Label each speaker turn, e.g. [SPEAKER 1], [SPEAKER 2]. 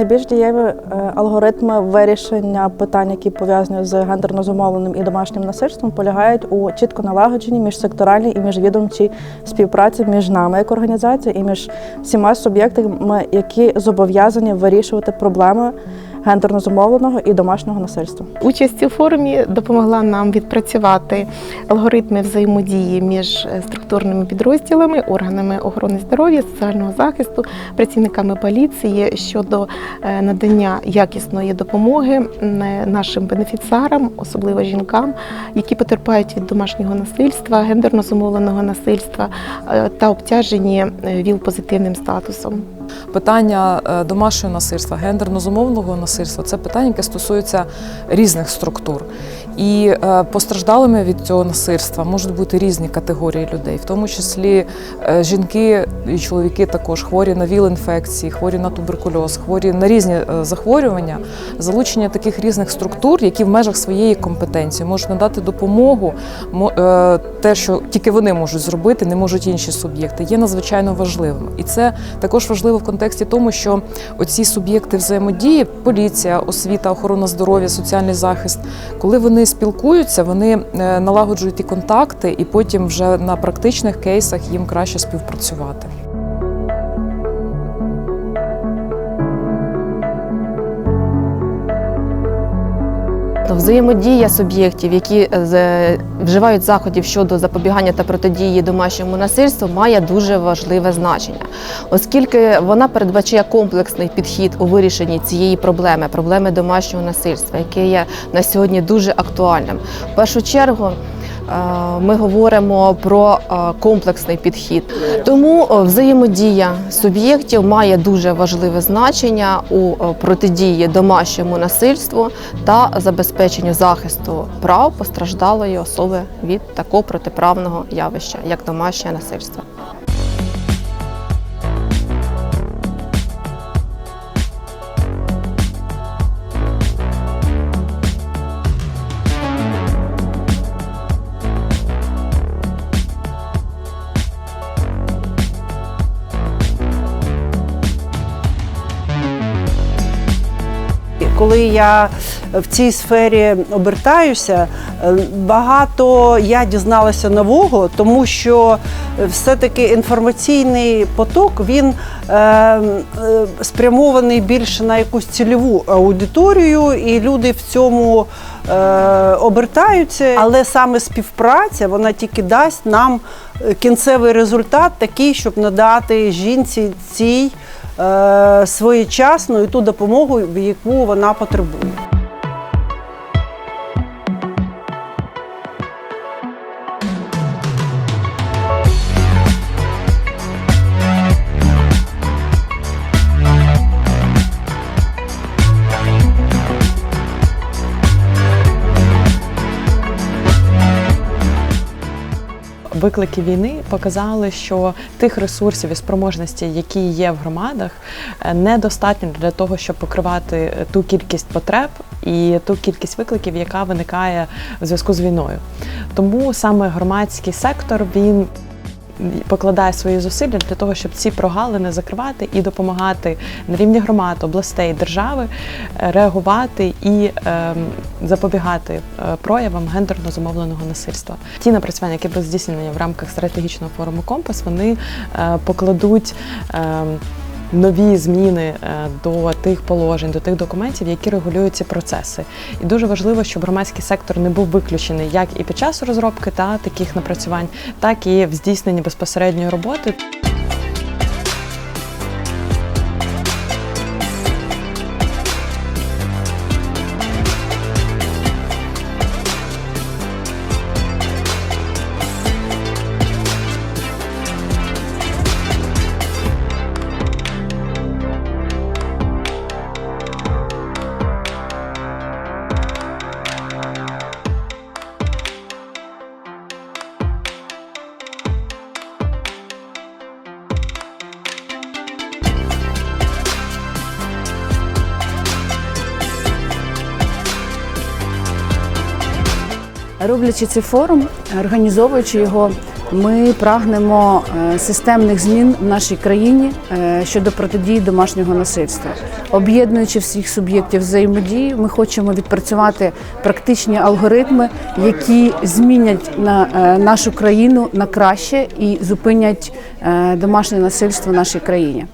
[SPEAKER 1] Найбільш дієві е, алгоритми вирішення питань, які пов'язані з гендерно зумовленим і домашнім насильством, полягають у чітко налагодженій міжсекторальній і міжвідомчій співпраці між нами як організація і між всіма суб'єктами, які зобов'язані вирішувати проблеми гендерно зумовленого і домашнього насильства.
[SPEAKER 2] Участь у форумі допомогла нам відпрацювати алгоритми взаємодії між е, структурними підрозділами, органами охорони здоров'я, соціального захисту, працівниками поліції щодо е, надання якісної допомоги нашим бенефіціарам, особливо жінкам, які потерпають від домашнього насильства, гендерно зумовленого насильства е, та обтяжені ВІЛ-позитивним статусом.
[SPEAKER 3] Питання е, домашнього насильства, гендерно-зумовного насильства це питання, яке стосується різних структур. І е, постраждалими від цього насильства можуть бути різні категорії людей, в тому числі е, жінки і чоловіки також хворі на ВІЛ-інфекції, хворі на туберкульоз, хворі на різні е, захворювання. Залучення таких різних структур, які в межах своєї компетенції можуть надати допомогу, мо- те, що тільки вони можуть зробити, не можуть інші суб'єкти, є надзвичайно важливим. І це також важливо в контексті тому, що оці суб'єкти взаємодії, поліція, освіта, охорона здоров'я, соціальний захист, коли вони спілкуються, вони е, налагоджують і контакти, і потім вже на практичних кейсах їм краще співпрацювати.
[SPEAKER 4] Взаємодія суб'єктів, які е, вживають заходів щодо запобігання та протидії домашньому насильству, має дуже важливе значення, оскільки вона передбачає комплексний підхід у вирішенні цієї проблеми, проблеми домашнього насильства, яке є на сьогодні дуже актуальним. В першу чергу. Е, Ми говоримо про е, комплексний підхід, тому е, взаємодія суб'єктів має дуже важливе значення у протидії домашньому насильству та забезпеченню захисту прав постраждалої особи від такого протиправного явища, як домашнє насильство.
[SPEAKER 5] Коли я в цій сфері обертаюся, е, багато я дізналася нового, тому що все-таки інформаційний поток він е, е, спрямований більше на якусь цільову аудиторію, і люди в цьому обертаються. Але саме співпраця вона тільки дасть нам кінцевий результат такий, щоб надати жінці цій е, своєчасну і ту допомогу, яку вона потребує.
[SPEAKER 6] Виклики війни показали, що тих ресурсів і спроможності, які є в громадах, е, недостатньо для того, щоб покривати е, ту кількість потреб і ту кількість викликів, яка виникає в зв'язку з війною. Тому саме громадський сектор він покладає свої зусилля для того, щоб ці прогалини закривати і допомагати на рівні громад, областей, держави е, реагувати і е, запобігати е, проявам гендерно зумовленого насильства. Ті напрацювання, які були здійснені в рамках стратегічного форуму Компас, вони е, покладуть. ем, Нові зміни е, до тих положень, до тих документів, які регулюють ці процеси, і дуже важливо, щоб громадський сектор не був виключений як і під час розробки та таких напрацювань, так і в здійсненні безпосередньої роботи.
[SPEAKER 7] Роблячи цей форум, організовуючи його, Ми прагнемо е, системних змін в нашій країні е, щодо протидії домашнього насильства. Об'єднуючи всіх суб'єктів взаємодії, ми хочемо відпрацювати практичні алгоритми, які змінять на е, нашу країну на краще і зупинять домашнє насильство в нашій країні.